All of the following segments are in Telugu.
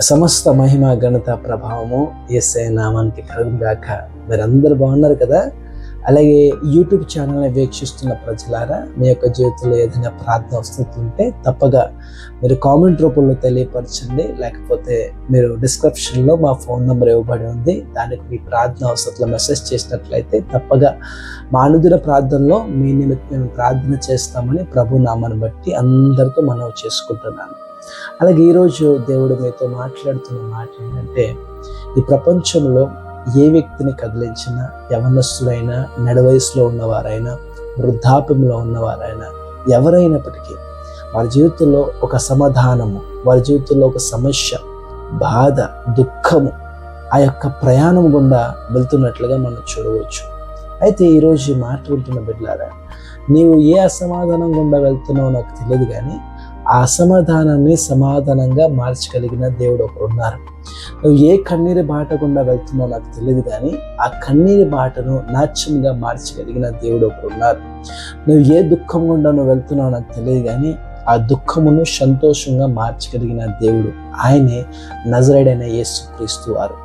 సమస్త మహిమ ఘనత ప్రభావము ఎస్ఐ నామానికి కలుగుగాక మీరందరూ బాగున్నారు కదా? అలాగే యూట్యూబ్ ఛానల్ని వీక్షిస్తున్న ప్రజలారా మీ యొక్క జీవితంలో ఏదైనా ప్రార్థన వస్తుంటే తప్పగా మీరు కామెంట్ రూపంలో తెలియపరచండి. లేకపోతే మీరు డిస్క్రిప్షన్లో మా ఫోన్ నెంబర్ ఇవ్వబడి ఉంది. దానికి మీ ప్రార్థన అవసరంలో మెసేజ్ చేసినట్లయితే తప్పగా మా అనుదిన ప్రార్థనలో మీ నిమిత్తం మేము ప్రార్థన చేస్తామని ప్రభు నామాన్ని బట్టి అందరితో మనం చేసుకుంటున్నాను. అలాగే ఈరోజు దేవుడు మీతో మాట్లాడుతున్న మాట ఏంటంటే ఈ ప్రపంచంలో ఏ వ్యక్తిని కదిలించినా యవనస్తులైనా నడవయసులో ఉన్నవారైనా వృద్ధాప్యంలో ఉన్నవారైనా ఎవరైనప్పటికీ వారి జీవితంలో ఒక సమాధానము వారి జీవితంలో ఒక సమస్య బాధ దుఃఖము ఆ యొక్క ప్రయాణం గుండా వెళ్తున్నట్లుగా మనం చూడవచ్చు. అయితే ఈరోజు మాట్లాడుతున్న మాట వింటున్న బిడ్డలారా నీవు ఏ అసమాధానం గుండా వెళ్తున్నావో నాకు తెలియదు కానీ ఆ అసమాధానాన్ని సమాధానంగా మార్చగలిగిన దేవుడు ఒకరు ఉన్నారు నువ్వు ఏ కన్నీరు బాట గుండా వెళ్తున్నావు నాకు తెలియదు కానీ ఆ కన్నీరు బాటను నాట్యంగా మార్చగలిగిన దేవుడు ఒకరు ఉన్నారు నువ్వు ఏ దుఃఖం గుండా నువ్వు వెళ్తున్నావు నాకు తెలియదు కానీ ఆ దుఃఖమును సంతోషంగా మార్చగలిగిన దేవుడు ఆయనే నజరేడైన యేసుక్రీస్తు వారు.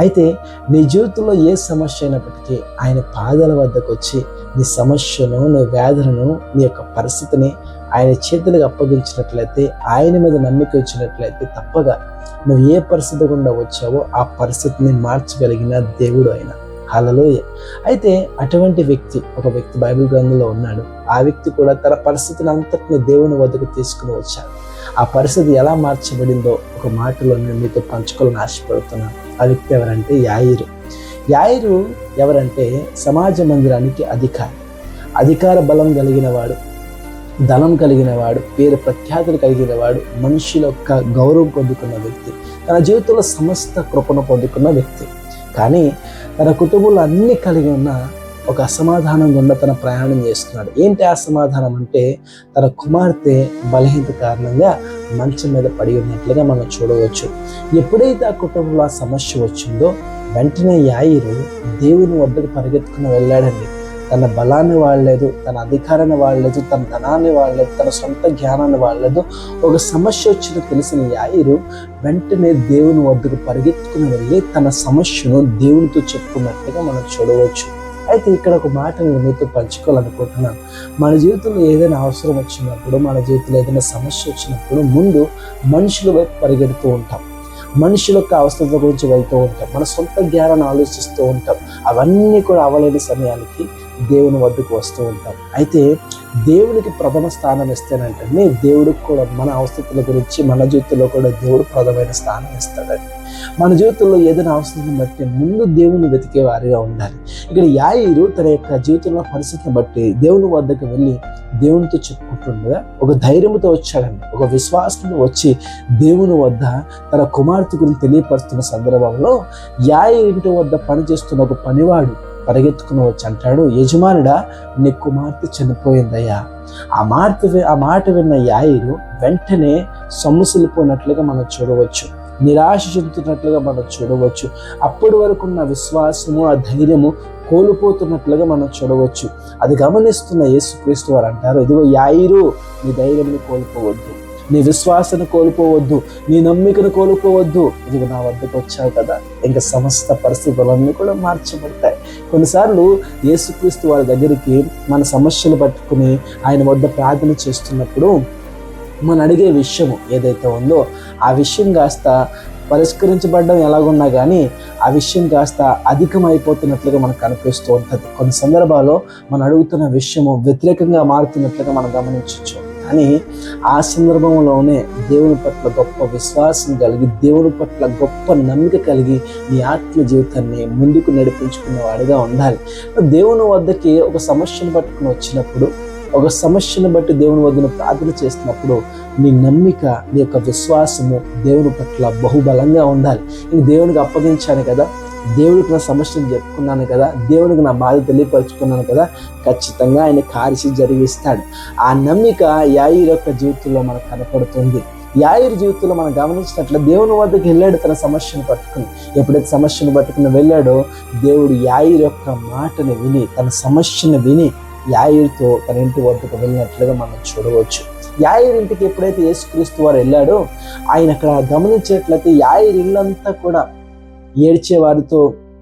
అయితే నీ జీవితంలో ఏ సమస్య అయినప్పటికీ ఆయన పాదాల వద్దకు వచ్చి నీ సమస్యను నీ వ్యాధులను నీ యొక్క పరిస్థితిని ఆయన చేతులకు అప్పగించినట్లయితే ఆయన మీద నమ్మిక వచ్చినట్లయితే తప్పగా నువ్వు ఏ పరిస్థితి గుండా వచ్చావో ఆ పరిస్థితిని మార్చగలిగిన దేవుడు ఆయన. హలలోయ అయితే అటువంటి వ్యక్తి ఒక వ్యక్తి బైబిల్ గ్రంథంలో ఉన్నాడు. ఆ వ్యక్తి కూడా తన పరిస్థితిని అంతటిని దేవుని వద్దకు తీసుకుని వచ్చాడు. ఆ పరిస్థితి ఎలా మార్చబడిందో ఒక మాటలో నేను మీతో పంచుకోవాలని ఆశపడుతున్నాను. ఆ వ్యక్తి ఎవరంటే యాయిరు. యాయిరు ఎవరంటే సమాజ మందిరానికి అధికారి. అధికార బలం కలిగిన వాడు ధనం కలిగిన వాడు పేరు ప్రఖ్యాతులు కలిగిన వాడు మనుషుల యొక్క గౌరవం పొందుకున్న వ్యక్తి తన జీవితంలో సమస్త కృపను పొందుకున్న వ్యక్తి. కానీ తన కుటుంబంలో అన్ని కలిగి ఉన్న ఒక అసమాధానం గుండా తన ప్రయాణం చేస్తున్నాడు. ఏంటి అసమాధానం అంటే తన కుమార్తె బలహీనత కారణంగా మంచం మీద పడి ఉన్నట్లుగా మనం చూడవచ్చు. ఎప్పుడైతే ఆ కుటుంబంలో ఆ సమస్య వచ్చిందో వెంటనే యాయిరు దేవుని వద్దకు పరిగెత్తుకుని వెళ్ళాడండి. తన బలాన్ని వాడలేదు తన అధికారాన్ని వాడలేదు తన ధనాన్ని వాడలేదు తన సొంత జ్ఞానాన్ని వాడలేదు. ఒక సమస్య వచ్చిన తెలిసిన యాయిరు వెంటనే దేవుని వద్దకు పరిగెత్తుకుని వెళ్ళి తన సమస్యను దేవునితో చెప్పుకున్నట్లుగా మనం చూడవచ్చు. అయితే ఇక్కడ ఒక మాట నేను మీతో పంచుకోవాలనుకుంటున్నాను. మన జీవితంలో ఏదైనా అవసరం వచ్చినప్పుడు మన జీవితంలో ఏదైనా సమస్య వచ్చినప్పుడు ముందు మనుషుల వైపు పరిగెడుతూ ఉంటాం. మనుషుల యొక్క అవసరత గురించి వెళ్తూ ఉంటాం. మన సొంత జ్ఞానాన్ని ఆలోచిస్తూ ఉంటాం. అవన్నీ కూడా అవలేని సమయానికి దేవుని వద్దకు వస్తూ ఉంటాం. అయితే దేవునికి ప్రథమ స్థానం ఇస్తేనంటే దేవుడికి కూడా మన అవసరతల గురించి మన జీవితంలో కూడా దేవుడు ప్రథమైన స్థానం ఇస్తాడండి. మన జీవితంలో ఏదైనా అవసరం బట్టి ముందు దేవుని వెతికే వారిగా ఉండాలి. ఇక్కడ యాయిరు తన యొక్క జీవితంలో పరిస్థితిని బట్టి దేవుని వద్దకు వెళ్ళి దేవునితో చెప్పుకుంటుండగా ఒక ధైర్యంతో వచ్చాడండి. ఒక విశ్వాసంతో వచ్చి దేవుని వద్ద తన కుమార్తె గురించి తెలియపరుస్తున్న సందర్భంలో యాయి ఇంటి వద్ద పనిచేస్తున్న ఒక పనివాడు పరిగెత్తుకుని వచ్చి అంటాడు యజమానుడా నీ కుమార్తె చనిపోయిందయ్యా. ఆ మాట ఆ మాట విన్న యాయిరు వెంటనే సొమ్ముసిల్లిపోయినట్లుగా మనం చూడవచ్చు. నిరాశ చెందుతున్నట్లుగా మనం చూడవచ్చు. అప్పటి వరకు ఉన్న విశ్వాసము ఆ ధైర్యము కోల్పోతున్నట్లుగా మనం చూడవచ్చు. అది గమనిస్తున్న యేసుక్రీస్తు వారు అంటారు ఇదిగో యాయిరు నీ ధైర్యం కోల్పోవద్దు. నీ విశ్వాసాన్ని కోల్పోవద్దు నీ నమ్మికను కోల్పోవద్దు. ఇదిగో నా వద్దకు వచ్చావు కదా. ఇంకా సమస్త పరిస్థితులన్నీ కూడా మార్చబడతాయి. కొన్నిసార్లు యేసుక్రీస్తు వారి దగ్గరికి మన సమస్యలు పట్టుకుని ఆయన వద్ద ప్రార్థన చేస్తున్నప్పుడు మనం అడిగే విషయము ఏదైతే ఉందో ఆ విషయం కాస్త పరిష్కరించబడడం ఎలాగున్నా కానీ ఆ విషయం కాస్త అధికమైపోతున్నట్లుగా మనకు కనిపిస్తూ ఉంటుంది. కొన్ని సందర్భాల్లో మనం అడుగుతున్న విషయము వ్యతిరేకంగా మారుతున్నట్లుగా మనం గమనించవచ్చు. కానీ ఆ సందర్భంలోనే దేవుని పట్ల గొప్ప విశ్వాసం కలిగి దేవుని పట్ల గొప్ప నమ్మిక కలిగి నీ ఆత్మ జీవితాన్ని ముందుకు నడిపించుకున్న వాడిగా ఉండాలి. దేవుని వద్దకి ఒక సమస్యను పట్టుకుని వచ్చినప్పుడు ఒక సమస్యను బట్టి దేవుని వద్దను ప్రార్థన చేస్తున్నప్పుడు నీ నమ్మిక నీ యొక్క విశ్వాసము దేవుని పట్ల బహుబలంగా ఉండాలి. ఇది దేవునికి అప్పగించాను కదా దేవుడికి నా సమస్యను చెప్పుకున్నాను కదా దేవుడికి నా బాధ తెలియపరుచుకున్నాను కదా ఖచ్చితంగా ఆయన కార్యసి జరిగిస్తాడు. ఆ నమ్మిక యాయిర్ యొక్క జీవితంలో మనకు కనపడుతుంది. యాయిర్ జీవితంలో మనం గమనించినట్లు దేవుని వద్దకు వెళ్ళాడు తన సమస్యను పట్టుకుని. ఎప్పుడైతే సమస్యను పట్టుకుని వెళ్ళాడో దేవుడు యాయిర్ యొక్క మాటను విని తన సమస్యను విని యాయిర్తో తన ఇంటి వద్దకు వెళ్ళినట్లుగా మనం చూడవచ్చు. యాయిర్ ఇంటికి ఎప్పుడైతే యేసుక్రీస్తు వారు వెళ్ళాడో ఆయన అక్కడ గమనించేట్లయితే యాయిర్ ఇల్లంతా కూడా ఏడ్చేవారితో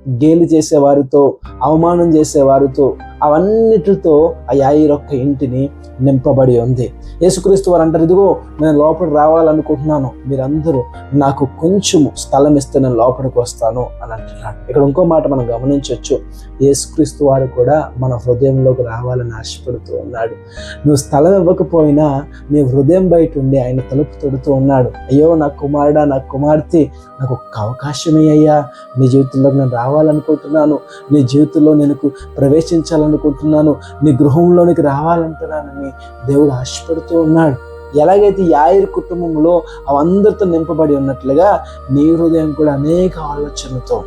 గేలి చేసేవారితో అవమానం చేసేవారితో అవన్నిటితో ఆ యాయిర్ ఒక్క ఇంటిని నింపబడి ఉంది. యేసుక్రీస్తు వారు అంటారు ఇదిగో నేను లోపల రావాలనుకుంటున్నాను. మీరందరూ నాకు కొంచెము స్థలం ఇస్తే నేను లోపలికి వస్తాను అని అంటున్నాడు. ఇక్కడ ఇంకో మాట మనం గమనించవచ్చు. యేసుక్రీస్తు వారు కూడా మన హృదయంలోకి రావాలని ఆశపడుతూ ఉన్నాడు. నువ్వు స్థలం ఇవ్వకపోయినా నీ హృదయం బయట ఉండి ఆయన తలుపు తొడుతూ ఉన్నాడు. అయ్యో నా కుమారుడా నా కుమార్తె నాకు ఒక్క అవకాశమే అయ్యా. నీ జీవితంలోకి నేను రావాలనుకుంటున్నాను. నీ జీవితంలో నేను ప్రవేశించాలని ప్రవేశించాలనుకుంటున్నాను నీ గృహంలోనికి రావాలంటున్నానని దేవుడు ఆశపడుతూ ఉన్నాడు. ఎలాగైతే యాయిర్ కుటుంబంలో అవందరితో నింపబడి ఉన్నట్లుగా నీ హృదయం కూడా అనేక ఆలోచనలతో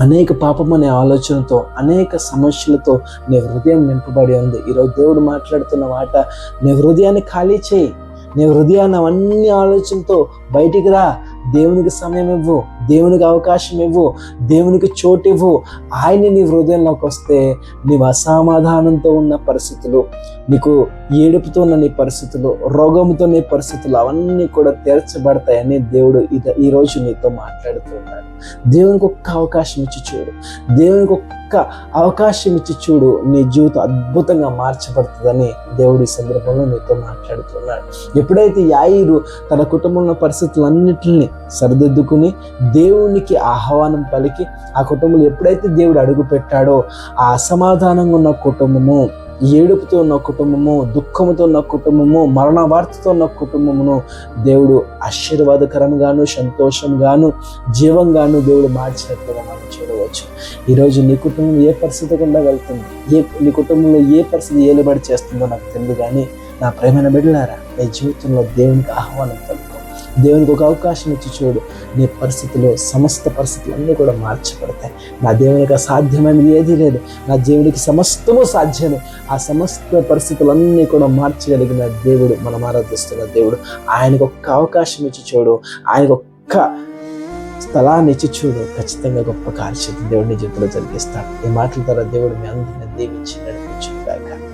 అనేక పాపం అనే ఆలోచనతో అనేక సమస్యలతో నీ హృదయం నింపబడి ఉంది. ఈరోజు దేవుడు మాట్లాడుతున్న మాట నీ హృదయాన్ని ఖాళీ చేయి. నీ హృదయాన్ని అవన్నీ ఆలోచనతో బయటికి రా. దేవునికి సమయం ఇవ్వు. దేవునికి అవకాశం ఇవ్వు దేవునికి చోటు ఇవ్వు. ఆయన నీ హృదయంలోకి వస్తే నీవు అసమాధానంతో ఉన్న పరిస్థితులు నీకు ఏడుపుతో ఉన్న నీ పరిస్థితులు రోగంతో నీ పరిస్థితులు అవన్నీ కూడా తీర్చబడతాయని దేవుడు ఇది ఈరోజు నీతో మాట్లాడుతున్నాడు దేవునికి ఒక్క అవకాశం ఇచ్చి చూడు. దేవునికి ఒక్క అవకాశం ఇచ్చి చూడు. నీ జీవితం అద్భుతంగా మార్చబడుతుందని దేవుడి సందర్భంలో నీతో మాట్లాడుతున్నాడు ఎప్పుడైతే యాయిరు తన కుటుంబంలో పరిస్థితులన్నింటినీ సరిదిద్దుకుని దేవునికి ఆహ్వానం పలికి ఆ కుటుంబంలో ఎప్పుడైతే దేవుడు అడుగు పెట్టాడో ఆ అసమాధానంగా ఉన్న కుటుంబము ఏడుపుతో ఉన్న కుటుంబము దుఃఖముతో ఉన్న కుటుంబము మరణ వార్తతో ఉన్న కుటుంబమును దేవుడు ఆశీర్వాదకరంగాను సంతోషంగాను జీవంగాను దేవుడు మార్చినట్లుగా మనం చూడవచ్చు. ఈరోజు నీ కుటుంబం ఏ పరిస్థితి గుండా వెళ్తుంది? ఏ నీ కుటుంబంలో ఏ పరిస్థితి ఏలుబడి చేస్తుందో నాకు తెలియదు కానీ నా ప్రేమైన బిడ్డలారా నీ జీవితంలో దేవునికి ఆహ్వానం పలు దేవునికి ఒక అవకాశం ఇచ్చి చూడు. నీ పరిస్థితులు సమస్త పరిస్థితులు అన్నీ కూడా మార్చబడతాయి. నా దేవునికి అసాధ్యమైనది ఏదీ లేదు. నా దేవునికి సమస్తము సాధ్యమే. ఆ సమస్త పరిస్థితులన్నీ కూడా మార్చగలిగిన దేవుడు మనం ఆరాధిస్తున్న దేవుడు. ఆయనకు ఒక్క అవకాశం ఇచ్చి చూడు. ఆయనకు ఒక్క స్థలాన్ని ఇచ్చి చూడు. ఖచ్చితంగా గొప్ప కార్యచేతి దేవుడిని జీవితంలో జరిగిస్తాడు. ఈ మాటల ద్వారా దేవుడు మీ అందరినీ దీవించి నడిపించు